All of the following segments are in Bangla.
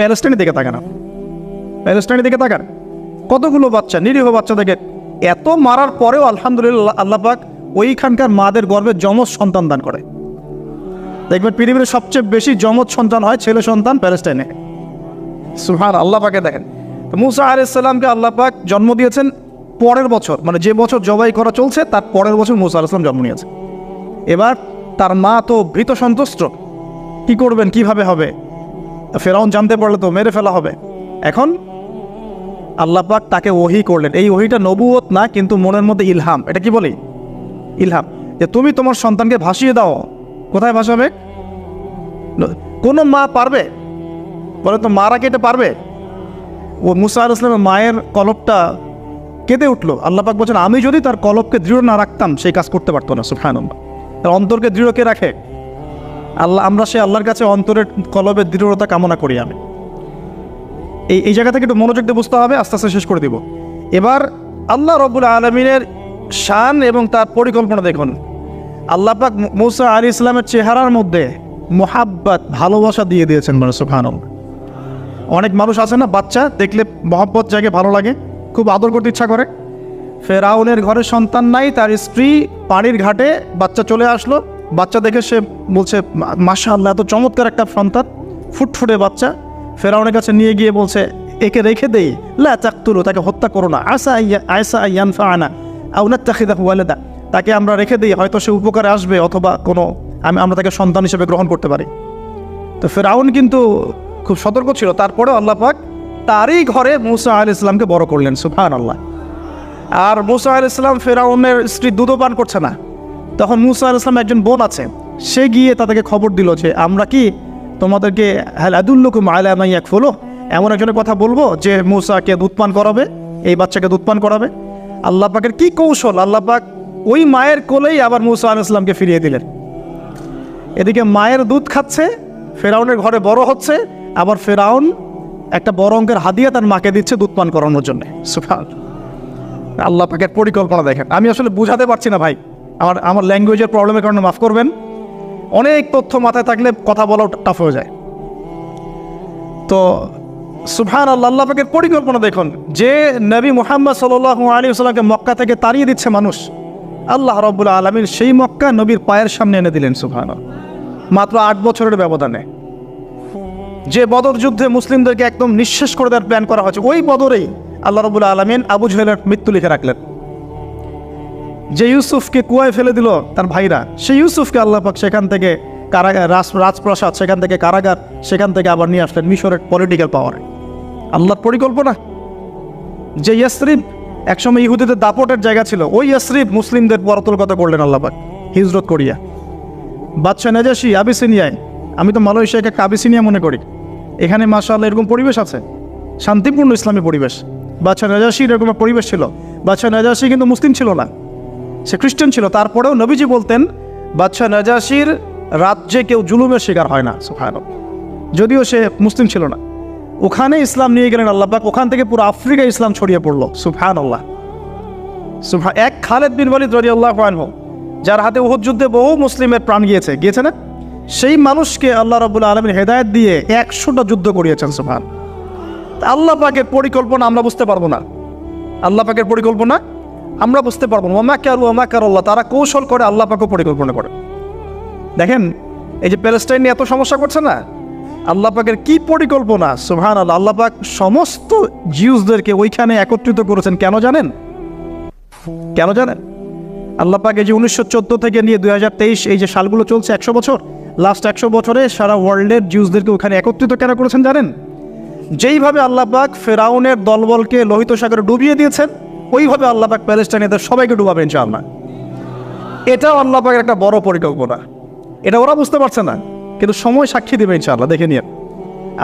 প্যালেস্টাইনের দিকে তাকান। প্যালেস্টাইনের দিকে তাকান। কতগুলো বাচ্চা, নিরীহ বাচ্চা দেখে এত মারার পরেও আলহামদুলিল্লাহ আল্লাহ পাক ওইখানকার মাদের গর্ভে যমজ সন্তান দান করে। দেখবেন পৃথিবীর সবচেয়ে বেশি যমজ সন্তান হয় ছেলে সন্তান প্যালেস্টাইনে। সুহান, আল্লাহ পাকে দেখেন। মুসা আলাইসাল্লামকে আল্লাহ পাক জন্ম দিয়েছেন পরের বছর মানে যে বছর জবাই করা চলছে, তার পরের বছর মুসা আলাইসলাম জন্ম নিয়েছে। এবার তার মা তো ভীত সন্তুষ্ট। কি করবেন, কীভাবে হবে? ফেরাউন জানতে পারলে তো মেরে ফেলা হবে। এখন আল্লাহ পাক তাকে ওহি করলেন। এই ওহিটা নবুয়ত না, কিন্তু মনের মধ্যে ইলহাম। এটা কি বলি? ইলহাম। যে তুমি তোমার সন্তানকে ভাসিয়ে দাও। কোথায় ভাসাবে? কোনো মা পারবে? বলে তো মারা কেটে পারবে। ও মুসা ইসলামের মায়ের কলপটা কেঁদে উঠল। আল্লাহ পাক বলছেন, আমি যদি তার কলপকে দৃঢ় না রাখতাম, সেই কাজ করতে পারতো না সুফায়ন তার অন্তরকে দৃঢ় কে রাখে। আল্লাহ, আমরা সে আল্লাহর কাছে অন্তরের কলবের দৃঢ়তা কামনা করি, আমি। এই এই জায়গা থেকে একটু মনোযোগ দিয়ে বুঝতে হবে, আস্তে আস্তে শেষ করে দিব। এবার আল্লাহ রব্বুল আলমিনের শান এবং তার পরিকল্পনা দেখুন। আল্লাহ পাক মৌসা আলী ইসলামের চেহারার মধ্যে মোহাব্বত, ভালোবাসা দিয়ে দিয়েছেন মানে সুখান অনেক মানুষ আছে না, বাচ্চা, দেখলে মহব্বত জায়গায় ভালো লাগে, খুব আদর করতে ইচ্ছা করে। ফেরাউনের ঘরে সন্তান নাই, তার স্ত্রী পানির ঘাটে বাচ্চা চলে আসলো। বাচ্চা দেখে সে বলছে মাসা আল্লাহ এত চমৎকার একটা সন্তান। ফুটফুটে বাচ্চা। ফেরাউনের কাছে নিয়ে গিয়ে বলছে, একে রেখে দেই। লা চাকতুলু তাকে হত্যা করো না। আসা আইয়া আয়সা আইয়ান ফানা আউনাত তাখিদা ওয়ালেদা। তাকে আমরা রেখে দিই, হয়তো সে উপকারে আসবে অথবা কোনো, আমি, আমরা তাকে সন্তান হিসেবে গ্রহণ করতে পারি। তো ফেরাউন কিন্তু খুব সতর্ক ছিল। তারপরে আল্লাহ পাক তারই ঘরে মুসা আল ইসলামকে বড় করলেন সুফান আল্লাহ আর মুসা আল ইসলাম ফেরাউনের স্ত্রী দুধও পান করছে না। তখন মুসা আল ইসলাম একজন বোন আছে, সে গিয়ে তাদেরকে খবর দিল যে, আমরা কি তোমাদেরকে হ্যাঁ আদুল্লুকুম আলামাই এক ফলো এমন একজনের কথা বলব যে মুসাকে দুধ পান করাবে, এই বাচ্চাকে দুধ পান করাবে। আল্লাহ পাকের কি কৌশল? আল্লাহ পাক ওই মায়ের কোলেই আবার মুসা আল ইসলামকে ফিরিয়ে দিলেন। এদিকে মায়ের দুধ খাচ্ছে, ফেরাউনের ঘরে বড় হচ্ছে, আবার ফেরাউন একটা বড় অঙ্কের হাদিয়া তার মাকে দিচ্ছে দুধ পান করানোর জন্য। সুফান আল্লাহ পাকের পরিকল্পনা দেখেন। আমি আসলে বুঝাতে পারছি না ভাই। আমার আমার ল্যাঙ্গুয়েজের প্রবলেমের কারণে মাফ করবেন। অনেক তথ্য মাথায় থাকলে কথা বলাও টাফ হয়ে যায়। তো সুফান আল্লাহ পাকের পরিকল্পনা দেখুন, যে নবী মুহাম্মদ সাল্লাহ আলী সাল্লামকে মক্কা থেকে তাড়িয়ে দিচ্ছে মানুষ, আল্লাহ রব্বুল আলমীর সেই মক্কা নবীর পায়ের সামনে এনে দিলেন সুফান মাত্র আট বছরের ব্যবধানে। যে বদর যুদ্ধে মুসলিমদেরকে একদম নিঃশেষ করে দেওয়ার প্ল্যান করা হয়েছে, ওই বদরেই আল্লাহ রবুল আলমিন আবু জহেলের মৃত্যু লিখে রাখলেন। যে ইউসুফকে কুয়ায় ফেলে দিল তার ভাইরা সেই ইউসুফকে আল্লাহ পাক সেখান থেকে কারাগার রাজ রাজপ্রাসাদ সেখান থেকে কারাগার, সেখান থেকে আবার নিয়ে আসলেন মিশরের পলিটিক্যাল পাওয়ার আল্লাহর পরিকল্পনা? যে ইয়াসরিফ একসময় ইহুদিদের দাপটের জায়গা ছিল, ওই ইয়াসরিফ মুসলিমদের পরতলগত করলেন আল্লাহ পাক, হিজরত করিয়া। বাদশাহ নাজাসি আবিসিনিয়ায়, আমি তো মালয়েশিয়াকে একটা আবিসিনিয়া মনে করি। এখানে মাশাআল্লাহ এরকম পরিবেশ আছে, শান্তিপূর্ণ ইসলামী পরিবেশ। বাদশাহ নাজাসির এরকম পরিবেশ ছিল। বাদশাহ নাজাসি কিন্তু মুসলিম ছিল না। সে খ্রিস্টান ছিল। তারপরেও নবীজি বলতেন, বাদশাহ নাজাসির রাজ্যে কেউ জুলুমের শিকার হয় না সুফায়ন যদিও সে মুসলিম ছিল না। ওখানে ইসলাম নিয়ে গেলেন আল্লাহ পাক, ওখান থেকে পুরো আফ্রিকা ইসলাম ছড়িয়ে পড়ল সুফান আল্লাহ সুফা এক খালেদ বিন ওয়ালিদ রদি আল্লাহ যার হাতে উহুদ যুদ্ধে বহু মুসলিমের প্রাণ গিয়েছে গিয়েছে না? সেই মানুষকে আল্লাহ রবুল আলমীর হেদায়ত দিয়ে একশোটা যুদ্ধ করিয়েছেন সুফান আল্লাহ পাকের পরিকল্পনা আমরা বুঝতে পারব না। আল্লাহ পাকের পরিকল্পনা আমরা বুঝতে পারব না। ওমা কার ওমা কার আল্লাহ তারা কৌশল করে, আল্লাহ পাকও পরিকল্পনা করে। দেখেন, এই যে প্যালেস্টাইন নিয়ে এত সমস্যা করছে না? আল্লাহ পাকের কি পরিকল্পনা? সুহান আল্লাহ আল্লাহ পাক সমস্ত জিউসদেরকে ওইখানে একত্রিত করেছেন। কেন জানেন? কেন জানেন? আল্লাহ পাক এই যে উনিশশো চোদ্দ থেকে নিয়ে দুই হাজার তেইশ, এই যে সালগুলো চলছে একশো বছর লাস্ট একশো বছরে সারা ওয়ার্ল্ডের জিউসদেরকে ওখানে একত্রিত কেন করেছেন জানেন? যেইভাবে আল্লাহ পাক ফেরাউনের দলবলকে লোহিত সাগরে ডুবিয়ে দিয়েছেন ওইভাবে আল্লাহ পাক প্যালেস্টাইনিদের সবাইকে ডুবাবে ইনশাআল্লাহ। এটাও আল্লাহ পাকের একটা বড় পরিকল্পনা। এটা ওরা বুঝতে পারছে না, কিন্তু সময় সাক্ষী দেবে ইনশাআল্লাহ, দেখে নিয়ে।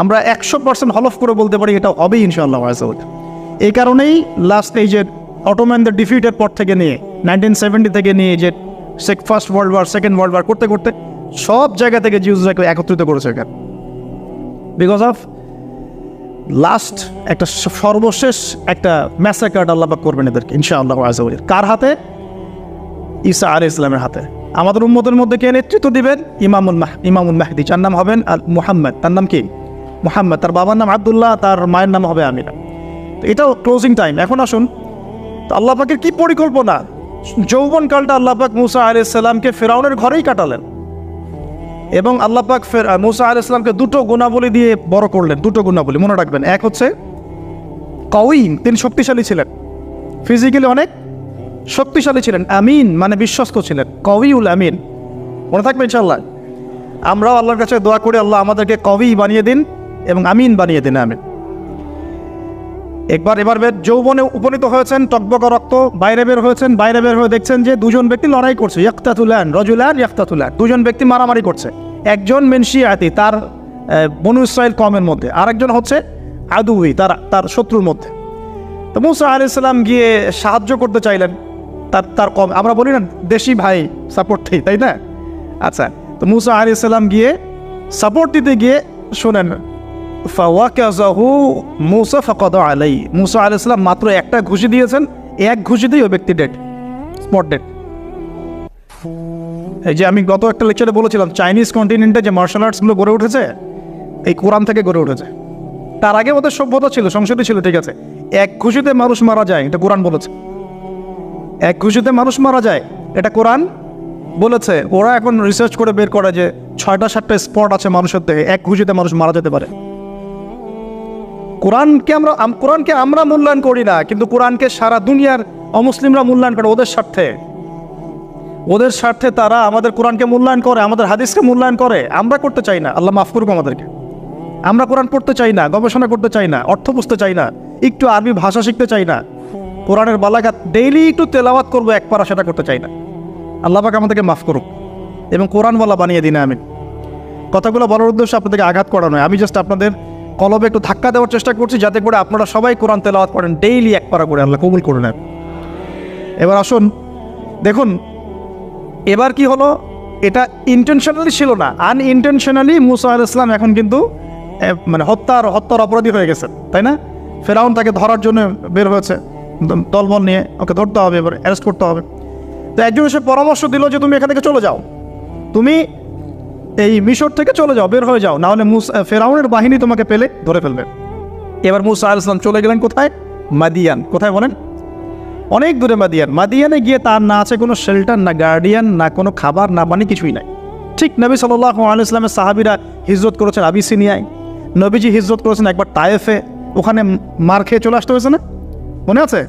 আমরা একশো পার্সেন্ট হলফ করে বলতে পারি এটা হবেই ইনশাআল্লাহ এই কারণেই লাস্ট এই যে অটোম্যানদের ডিফিটের পর থেকে নিয়ে নাইনটিন সেভেন্টি থেকে নিয়ে যে সেক first world war second world war করতে করতে সব জায়গা থেকে জিউজরাকে একত্রিত করেছে এখানে। বিকজ অফ লাস্ট একটা সর্বশেষ একটা ম্যাসাকার্ড আল্লাহ করবেন এদেরকে, ইনশাআল্লাহ আজাল কার হাতে? ঈসা আলী ইসলামের হাতে। আমাদের উম্মতের মধ্যে কে নেতৃত্ব দিবেন? ইমামুল মাহ ইমামুল মাহদি। যার নাম হবেন আল মুহাম্মদ। তার নাম কি? মোহাম্মদ। তার বাবার নাম আবদুল্লাহ, তার মায়ের নাম হবে আমিরা তো এটাও ক্লোজিং টাইম এখন আসুন। তো আল্লাহ পাকের কী পরিকল্পনা? যৌবনকালটা আল্লাহ পাক মুসা আলাইসাল্লামকে ফেরাউনের ঘরেই কাটালেন। এবং আল্লাহ পাক ফের মুসা ইসলামকে দুটো গুণাবলী দিয়ে বড় করলেন, দুটো গুণাবলী, মনে রাখবেন। এক হচ্ছে কউইং তিনি শক্তিশালী ছিলেন। ফিজিক্যালি অনেক শক্তিশালী ছিলেন, আমিন মানে বিশ্বস্ত ছিলেন কউইউল আমিন। মনে থাকবে ইনশাল্লাহ আমরাও আল্লাহর কাছে দোয়া করে, আল্লাহ আমাদেরকে কবি বানিয়ে দিন এবং আমিন বানিয়ে দিন, আমিন। একবার এবার বের যৌবনে উপনীত হয়েছেন টকবকা রক্ত বাইরে বের হয়েছেন, বাইরে বের হয়ে দেখছেন যে দুজন ব্যক্তি লড়াই করছে, ইয়াক্তাতুলান, রজুলান, ইয়াক্তাতুলান। দুজন ব্যক্তি মারামারি করছে। একজন মেনশিয়াতি, তার বনু কমের মধ্যে, আরেকজন হচ্ছে আদুই, তার তার শত্রুর মধ্যে। তো মুসা আলি সাল্লাম গিয়ে সাহায্য করতে চাইলেন, তার তার কম, আমরা বলি না দেশি ভাই সাপোর্ট তাই না? আচ্ছা তো মুসা আলি সাল্লাম গিয়ে সাপোর্ট দিতে গিয়ে শোনেন মুসা ফাকাদ মাত্র একটা ঘুষি দিয়েছেন, এক ঘুষিতেই ওই ব্যক্তি ডেড স্পট ডেড এই যে আমি গত একটা লেকচারে বলেছিলাম চাইনিজ কন্টিনেন্টে যে মার্শাল আর্টসগুলো গড়ে উঠেছে, এই কোরআন থেকে গড়ে উঠেছে। তার আগে ওদের সভ্যতা ছিল সংস্কৃতি ছিল, ঠিক আছে। এক খুশিতে মানুষ মারা যায়, এটা কোরআন বলেছে। এক খুশিতে মানুষ মারা যায়, এটা কোরআন বলেছে। ওরা এখন রিসার্চ করে বের করে যে ছয়টা, সাতটা স্পট আছে মানুষের দেহে এক খুশিতে মানুষ মারা যেতে পারে। কোরআনকে আমরা কোরআনকে আমরা মূল্যায়ন করি না, কিন্তু কোরআনকে সারা দুনিয়ার অমুসলিমরা মূল্যায়ন করে ওদের স্বার্থে। ওদের স্বার্থে তারা আমাদের কোরআনকে মূল্যায়ন করে, আমাদের হাদিসকে মূল্যায়ন করে। আমরা করতে চাই না। আল্লাহ মাফ করুক আমাদেরকে। আমরা কোরআন পড়তে চাই না, গবেষণা করতে চাই না, অর্থ বুঝতে চাই না, একটু আরবি ভাষা শিখতে চাই না। কোরআনের বালাঘাত ডেইলি একটু তেলাওয়াত করব, এক পারা সেটা করতে চাই না। আল্লাহ পাক আমাদেরকে মাফ করুক এবং কোরআন বলা বানিয়ে দিন আমি কথাগুলো বলার উদ্দেশ্য আপনাদেরকে আঘাত করা নয় আমি জাস্ট আপনাদের কলবে একটু ধাক্কা দেওয়ার চেষ্টা করছি, যাতে করে আপনারা সবাই কোরআন তেলাওয়াত করেন ডেইলি এক পারা করে আল্লাহ কবুল করে নেন। এবার আসুন, দেখুন, এবার কি হলো? এটা ইন্টেনশনালি ছিল না। আনইনটেনশনালি মুসা আল ইসলাম এখন কিন্তু মানে হত্যার হত্যার অপরাধী হয়ে গেছে, তাই না? ফেরাউন তাকে ধরার জন্য বের হয়েছে দলবল নিয়ে, ওকে ধরতে হবে, এবার অ্যারেস্ট করতে হবে। তো একজন এসে পরামর্শ দিল যে, তুমি এখান থেকে চলে যাও। তুমি এই মিশর থেকে চলে যাও, বের হয়ে যাও, নাহলে মুস ফেরাউনের বাহিনী তোমাকে পেলে ধরে ফেলবে। এবার মুসা আল ইসলাম চলে গেলেন কোথায়? মাদিয়ান। কোথায় বলেন? অনেক দূরে মাদিয়ান। মাদিয়ানে গিয়ে তার না আছে কোনো শেল্টার না গার্ডিয়ান না কোনো খাবার, না পানি, কিছুই নাই। ঠিক নবী সাল্লাহ আলাইসলামের সাহাবিরা হিজরত করেছেন আবিসিনিয়ায়। নবীজি হিজরত করেছেন একবার তায়েফে। ওখানে মার খেয়ে চলে আসতে হয়েছে না? মনে আছে?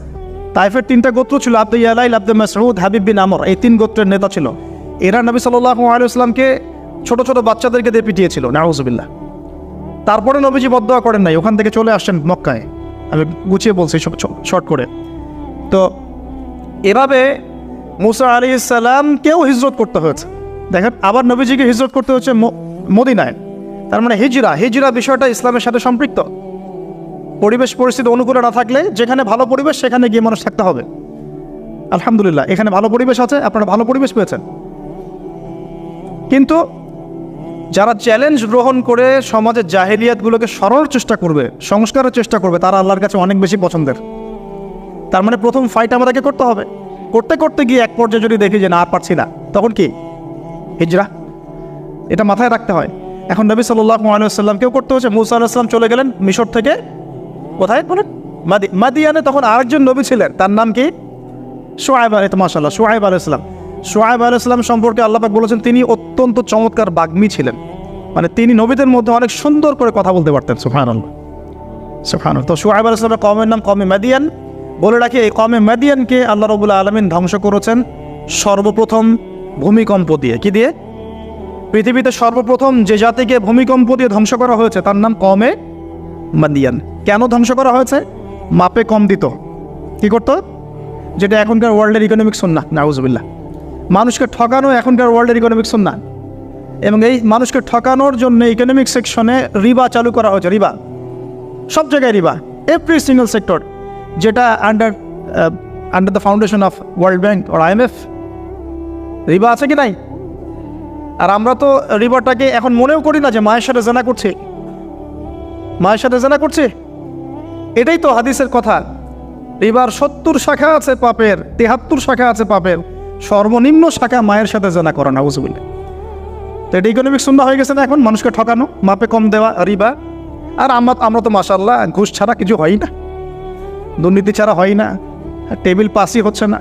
তাইফের তিনটা গোত্র ছিল আব্দ ইয়ালাইল আব্দ মাসউদ, হাবিব বিন আমর। এই তিন গোত্রের নেতা ছিল। এরা নবী সাল্লাহ আলাইসলামকে ছোট ছোট বাচ্চাদেরকে দিয়ে পিটিয়েছিল, নাউজবিল্লাহ। তারপরে নবীজি বদয়া করেন নাই, ওখান থেকে চলে আসছেন মক্কায়। আমি গুছিয়ে বলছি শর্ট করে। তো এভাবে মুসা আলী ইসাল্লামকেও হিজরত করতে হয়েছে। দেখেন, আবার নবীজিকে হিজরত করতে হচ্ছে মদিনায়। তার মানে হিজরা হিজরা বিষয়টা ইসলামের সাথে সম্পৃক্ত। পরিবেশ পরিস্থিতি অনুকূলে না থাকলে যেখানে ভালো পরিবেশ, সেখানে গিয়ে মানুষ থাকতে হবে। আলহামদুলিল্লাহ, এখানে ভালো পরিবেশ আছে, আপনারা ভালো পরিবেশ পেয়েছেন। কিন্তু যারা চ্যালেঞ্জ গ্রহণ করে সমাজের জাহেলিয়াতগুলোকে সরানোর চেষ্টা করবে, সংস্কারের চেষ্টা করবে, তারা আল্লাহর কাছে অনেক বেশি পছন্দের। তার মানে প্রথম ফাইট আমাদেরকে করতে হবে। করতে করতে গিয়ে এক পর্যায়ে যদি দেখি যে না, আর পারছি না, তখন কি? হিজরা। এটা মাথায় রাখতে হয়। এখন নবী সাল্লাহ আলাইসাল্লামকেও করতে হচ্ছে মুসা আলাইসলাম চলে গেলেন মিশর থেকে। কোথায়? বলেন, মাদি, মাদিয়ানে তখন আরেকজন নবী ছিলেন। তার নাম কি? সোয়াইব আলী মাসাল্লাহ সোয়াইব আলাইসলাম সোয়াইব আলাইসলাম সম্পর্কে আল্লাপাক বলেছেন, তিনি অত্যন্ত চমৎকার বাগ্মী ছিলেন। মানে তিনি নবীদের মধ্যে অনেক সুন্দর করে কথা বলতে পারতেন সুফান আল্লাহ সুফান তো সোয়াইব আলাইসলামের কমের নাম কমে মাদিয়ান। বলে রাখি, এই কমে মাদিয়ানকে আল্লাহ রবুল্লা আলমিন ধ্বংস করেছেন সর্বপ্রথম ভূমিকম্প দিয়ে। কি দিয়ে? পৃথিবীতে সর্বপ্রথম যে জাতিকে ভূমিকম্প দিয়ে ধ্বংস করা হয়েছে, তার নাম কমে মাদিয়ান। কেন ধ্বংস করা হয়েছে? মাপে কম দিত। কি করতো? যেটা এখনকার ওয়ার্ল্ডের ইকোনমিক না নাউজবিল্লা মানুষকে ঠকানো এখনকার ওয়ার্ল্ডের ইকোনমিক না এবং এই মানুষকে ঠকানোর জন্য ইকোনমিক সেকশনে রিবা চালু করা হয়েছে রিবা সব জায়গায় রিবা এভরি সিঙ্গেল সেক্টর যেটা under under the foundation of World Bank or IMF রিবা আছে কি নাই? আর আমরা তো রিবাটাকে এখন মনেও করি না যে মায়ের সাথে জেনা করছে। মায়ের সাথে জেনা করছে? এটাই তো হাদিসের কথা। রিবার সত্তর শাখা আছে পাপের, তেহাত্তর শাখা আছে পাপের। সর্বনিম্ন শাখা মায়ের সাথে জানা করা না বুঝবুল তো এটা ইকোনমিক শূন্য হয়ে গেছে না এখন? মানুষকে ঠকানো, মাপে কম দেওয়া, রিবা। আর আমরা আমরা তো মাসাল্লাহ ঘুষ ছাড়া কিছু হয় না। দুর্নীতি ছাড়া হয় না। টেবিল পাসই হচ্ছে না।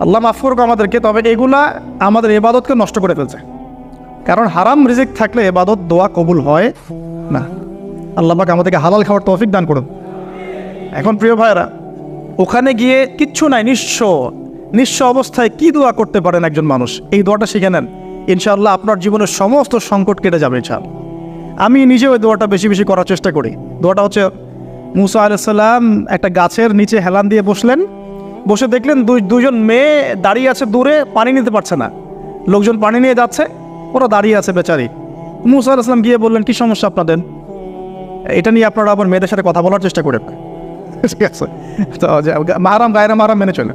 আল্লাহ মাফ করুক আমাদেরকে, তবে এগুলা আমাদের এবাদতকে নষ্ট করে ফেলছে। কারণ হারাম রিজিক থাকলে এবাদত দোয়া কবুল হয় না। আল্লাহ পাক আমাদেরকে হালাল খাওয়ার তৌফিক দান করুন। এখন প্রিয় ভাইরা ওখানে গিয়ে কিচ্ছু নাই, নিঃস্ব। নিঃস্ব অবস্থায় কি দোয়া করতে পারেন একজন মানুষ? এই দোয়াটা শিখে নেন। ইনশাআল্লাহ আপনার জীবনের সমস্ত সংকট কেটে যাবে, ইনশাআল্লাহ। আমি নিজেও ওই দোয়াটা বেশি বেশি করার চেষ্টা করি। দোয়াটা হচ্ছে, মুসা আলাইসাল্লাম একটা গাছের নিচে হেলান দিয়ে বসলেন। বসে দেখলেন দুই দুজন মেয়ে দাঁড়িয়ে আছে দূরে, পানি নিতে পারছে না। লোকজন পানি নিয়ে যাচ্ছে, ওরা দাঁড়িয়ে আছে বেচারি। মুসা আলাইসলাম গিয়ে বললেন, কি সমস্যা আপনাদের? এটা নিয়ে আপনারা আবার মেয়েদের সাথে কথা বলার চেষ্টা করে ঠিক আছে? তো যে মাহারাম গায়রা মাহারাম মেনে চলে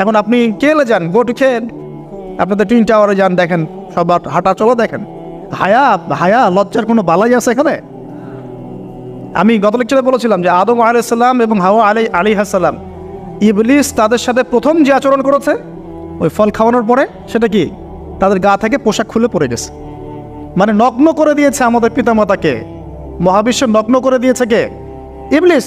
এখন আপনি কেলে যান গো টু খেন আপনাদের টুইন টাওয়ারে যান, দেখেন, সবার হাঁটা চলো দেখেন। হায়া হায়া, লজ্জার কোনো বালাই আছে এখানে? আমি গত লেকচারে বলেছিলাম যে আদম আলাইসাল্লাম এবং হাওয়া আলী আলী হাসাল্লাম ইবলিস তাদের সাথে প্রথম যে আচরণ করেছে, ওই ফল খাওয়ানোর পরে, সেটা কি? তাদের গা থেকে পোশাক খুলে পড়ে গেছে। মানে নগ্ন করে দিয়েছে আমাদের পিতামাতাকে। মহাবিশ্ব নগ্ন করে দিয়েছে কে? ইবলিস।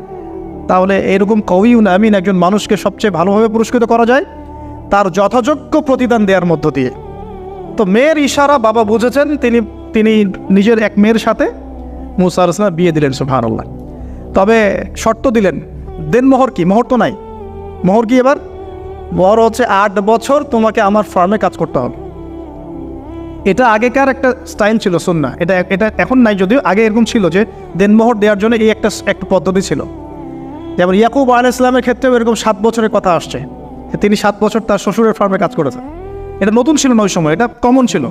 তাহলে এরকম কবিও না, আমিন, একজন মানুষকে সবচেয়ে ভালোভাবে পুরস্কৃত করা যায় তার যথাযোগ্য প্রতিদান দেওয়ার মধ্য দিয়ে। তো মেয়ের ইশারা বাবা বুঝেছেন, তিনি তিনি নিজের এক মেয়ের সাথে মুসা আলাইসলাম বিয়ে দিলেন সুফান আল্লাহ তবে শর্ত দিলেন, দেন মোহর কি? মোহর তো নাই। মোহর কি এবার? মোহর হচ্ছে আট বছর তোমাকে আমার ফার্মে কাজ করতে হবে। এটা আগেকার একটা স্টাইল ছিল সুন্না এটা এটা এখন নাই যদিও, আগে এরকম ছিল যে দেনমোহর দেওয়ার জন্য এই একটা একটা পদ্ধতি ছিল। যেমন ইয়াকুব আল ইসলামের ক্ষেত্রেও এরকম সাত বছরের কথা আসছে। তিনি সাত বছর তার শ্বশুরের ফার্মে কাজ করেছেন। এটা নতুন ছিল না ওই সময়, এটা কমন ছিল।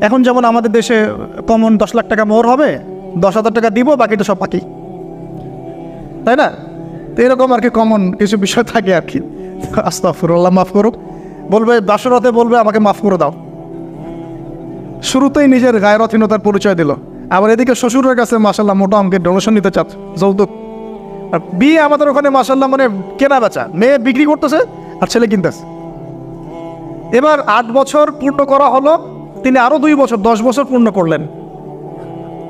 এখন যেমন আমাদের দেশে কমন দশ লাখ টাকা মোহর হবে, দশ হাজার টাকা দিব, বাকিটা সব বাকি। তাই না? তো এরকম আর কি কমন কিছু বিষয় থাকে আর কি। আস্তাফুরল্লাহ মাফ করুক। বলবে বাসরতে বলবে, আমাকে মাফ করে দাও। শুরুতেই নিজের গায়রথীনতার পরিচয় দিল। আবার এদিকে শ্বশুরের কাছে মাসাল্লাহ মোটা অঙ্কের ডোনেশন নিতে চাচ্ছে। যৌতুক। বিয়ে আমাদের ওখানে মাসাল্লাহ মানে কেনা বেচা। মেয়ে বিক্রি করতেছে আর ছেলে কিনতেছে। এবার আট বছর পূর্ণ করা হলো, তিনি আরও দুই বছর, দশ বছর পূর্ণ করলেন।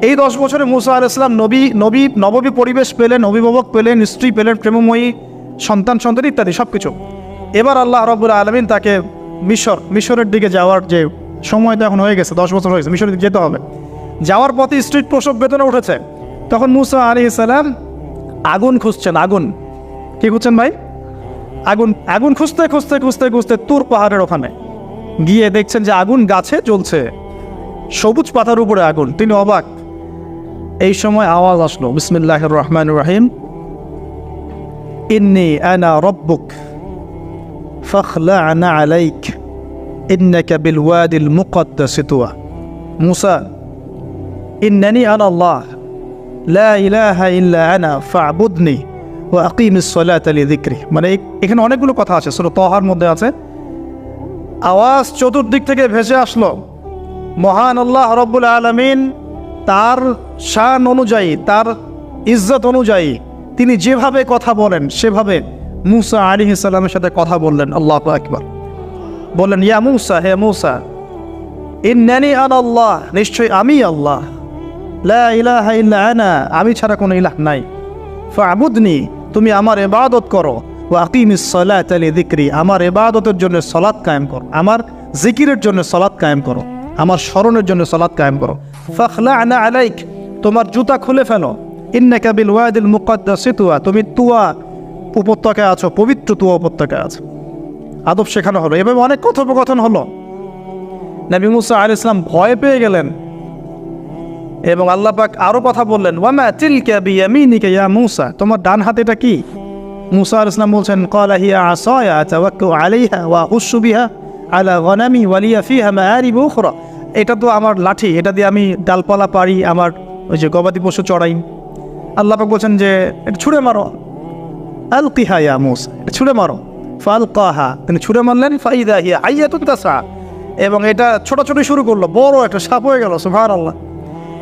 এই দশ বছরে মুসা আল ইসলাম নবী নবী নববী পরিবেশ পেলেন, অভিভাবক পেলেন, স্ত্রী পেলেন, প্রেমময়ী, সন্তান সন্তান ইত্যাদি সব কিছু এবার আল্লাহ রব্বুল আলমিন তাকে মিশর, মিশরের দিকে যাওয়ার যে সময় তো এখন হয়ে গেছে, দশ বছর হয়ে গেছে, মিশরের দিকে যেতে হবে। যাওয়ার পথে স্ট্রিট প্রসব বেতনে উঠেছে। তখন মুসা আলি সালাম আগুন খুঁজছেন, আগুন। কি খুঁজছেন ভাই? আগুন আগুন খুঁজতে খুঁজতে খুঁজতে খুঁজতে তুর পাহাড়ের ওখানে। গিয়ে দেখছেন যে আগুন গাছে জ্বলছে। সবুজ পাতার উপরে আগুন। তিনি অবাক। এই সময় আওয়াজ আসলো বিসমিল্লাহ রহমান রাহিম। ইন্নি আনা রব্বুক ফখলা'না আলাইক। ইন্নাকা বিল ওয়াদিল মুকদ্দাস তুয়া। মুসা, ইন্নানি আনা আল্লাহ। লা ইলাহা ইল্লা আনা ফা'বুদনি ওয়া আকিমিস সালাতা লিযিকরি মানে এখানে অনেকগুলো কথা আছে, সূরা তহার মধ্যে আছে। আওয়াজ চতুর্দিক থেকে ভেসে আসলো। মহান আল্লাহ রব্বুল আলমিন তার শান অনুযায়ী, তার ইজ্জত অনুযায়ী তিনি যেভাবে কথা বলেন, সেভাবে মুসা আলী ইসাল্লামের সাথে কথা বললেন। আল্লাহ আকবর। বললেন, ইয়া মুসা, হে মুসা, ইন্নানি আন আল্লাহ, নিশ্চয়ই আমি আল্লাহ। লা আমি ছাড়া কোনো ইলাহ নাই। ফাবুদনি, তুমি আমার এবাদত করো। ও আকিমিস সালাত আলি দিক্রি আমার এবাদতের জন্য সলাৎ কায়েম করো। আমার জিকিরের জন্য সলাৎ কায়েম করো। আমার স্মরণের জন্য সলাৎ কায়েম করো। ফখলা আনা আলাইক, তোমার জুতা খুলে ফেলো। ইন্নাকা বিল ওয়াদিল মুকদ্দাস তুয়া, তুমি তুয়া উপত্যকায় আছো, পবিত্র তুয়া উপত্যকায় আছো। আদব শেখানো হলো। এভাবে অনেক কথোপকথন হলো। নবী মুসা আল ইসলাম ভয় পেয়ে গেলেন। এবং আল্লাহ পাক আরও কথা বললেন, ওয়ামা তিলকা বিয়ামিনিকা ইয়া মুসা? তোমার ডান হাতে এটা কি? মুসা আল ইসলাম বলছেন, ক্বালা হিয়া আসায়া তাওয়াক্কু আলাইহা ওয়া হুসু বিহা আলা গনামি ওয়ালিয়া ফিহা মাআরিব উখরা। এটা তো আমার লাঠি, এটা দিয়ে আমি ডালপালা পারি আমার ওই যে গবাদি পশু চড়াই। আল্লাহ পাক বলছেন যে, এটা ছুঁড়ে মারো। আল আলকিহা ইয়া মুসা। এটা ছুঁড়ে মারো। ফালকাহা। তিনি ছুঁড়ে মারলেন, ফাইদা হিয়া আইয়াতুন তাসা এবং এটা ছোটাছুটি শুরু করল, বড় একটা সাপ হয়ে গেল, সুবহানাল্লাহ।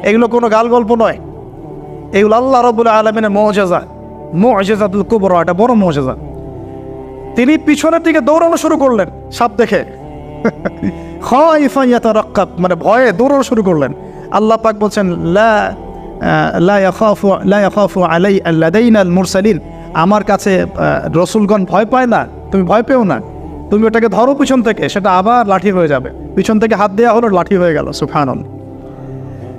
এগুলো কোনো গাল গল্প নয়। এগুলো আল্লাহ রবুল আলমিনের মজেজা। মজেজাতুল কুবর, এটা বড় মজেজা। তিনি পিছনের দিকে দৌড়ানো শুরু করলেন, সাপ দেখে। রক্কাব মানে ভয়ে দৌড়ানো শুরু করলেন। আল্লাহ পাক বলছেন, লা আলাই আমার কাছে রসুলগণ ভয় পায় না, তুমি ভয় পেও না। তুমি ওটাকে ধরো পিছন থেকে, সেটা আবার লাঠি হয়ে যাবে। পিছন থেকে হাত দেওয়া হলো, লাঠি হয়ে গেল সুফানন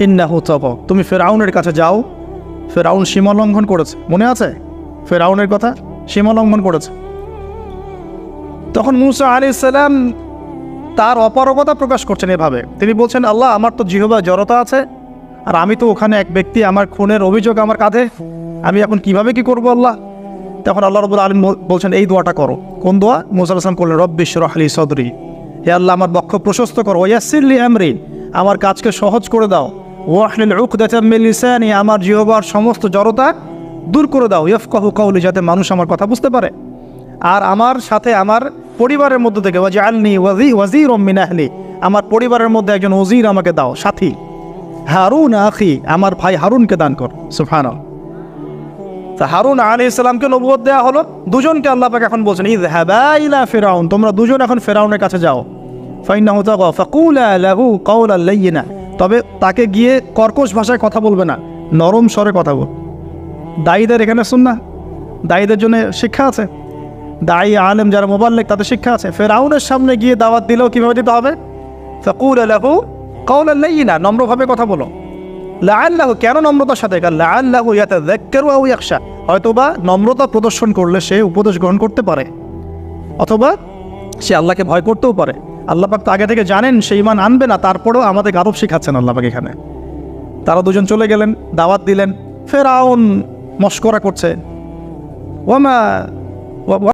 ইন্নাহু তব। তুমি ফেরাউনের কাছে যাও। ফেরাউন সীমা লঙ্ঘন করেছে। মনে আছে? ফেরাউনের কথা? সীমা লঙ্ঘন করেছে। তখন মুসা আলি সাল্লাম তার অপারগতা প্রকাশ করছেন এভাবে। তিনি বলছেন, আল্লাহ, আমার তো জিহবা জড়তা আছে, আর আমি তো ওখানে এক ব্যক্তি, আমার খুনের অভিযোগ আমার কাঁধে। আমি এখন কীভাবে কি করব আল্লাহ? তখন আল্লাহ রবুল আলম বলছেন, এই দোয়াটা করো। কোন দোয়া? মুসা আসলাম করলেন রব্বিশ রহলি সদরি। হে আল্লাহ, আমার বক্ষ প্রশস্ত করো। ওয়াসিল্লি আমরি। আমার কাজকে সহজ করে দাও। ওয়াহলিল উকদাতামিল লিসানি, আমার জিহবার সমস্ত জড়তা দূর করে দাও। ইয়ফকাহু কাউলি যাতে মানুষ আমার কথা বুঝতে পারে। আর আমার সাথে আমার পরিবারের মধ্যে থেকে ওয়াজি আলনি ওয়াজি ওয়াজির মিন আহলি, আমার পরিবারের মধ্যে একজন ওজির আমাকে দাও, সাথী। হারুন আখি, আমার ভাই হারুনকে দান কর। সুফানা তা হারুন আলী ইসলামকে নবুয়ত দেওয়া হলো। দুজনকে আল্লাহ পাক এখন বলছেন ইদ ইলা ফেরাউন, তোমরা দুজন এখন ফেরাউনের কাছে যাও। ফাইনা হতা ফাকুলা লাহু কাউলা লাইয়িনা। তবে তাকে গিয়ে কর্কশ ভাষায় কথা বলবে না, নরম স্বরে কথা বল। দায়ীদের এখানে শুন না দায়ীদের জন্য শিক্ষা আছে। দায়ী আলেম যারা মোবাল্লেক, তাদের শিক্ষা আছে। ফেরাউনের সামনে গিয়ে দাওয়াত দিলেও কীভাবে দিতে হবে? ফাকুল আলাহু কাউলা না নম্রভাবে কথা বলো। লাআল্লাহু, কেন নম্রতার সাথে? লাআল্লাহু ইয়াতাযাক্কারু আও ইয়াখশা। হয়তোবা নম্রতা প্রদর্শন করলে সে উপদেশ গ্রহণ করতে পারে, অথবা সে আল্লাহকে ভয় করতেও পারে। আল্লাহ পাক তো আগে থেকে জানেন সেই ইমান আনবে না, তারপরেও আমাদের গাদব শিখাচ্ছেন আল্লাপাক এখানে। তারা দুজন চলে গেলেন, দাওয়াত দিলেন ফের আউন মস্করা করছে। ওয়া-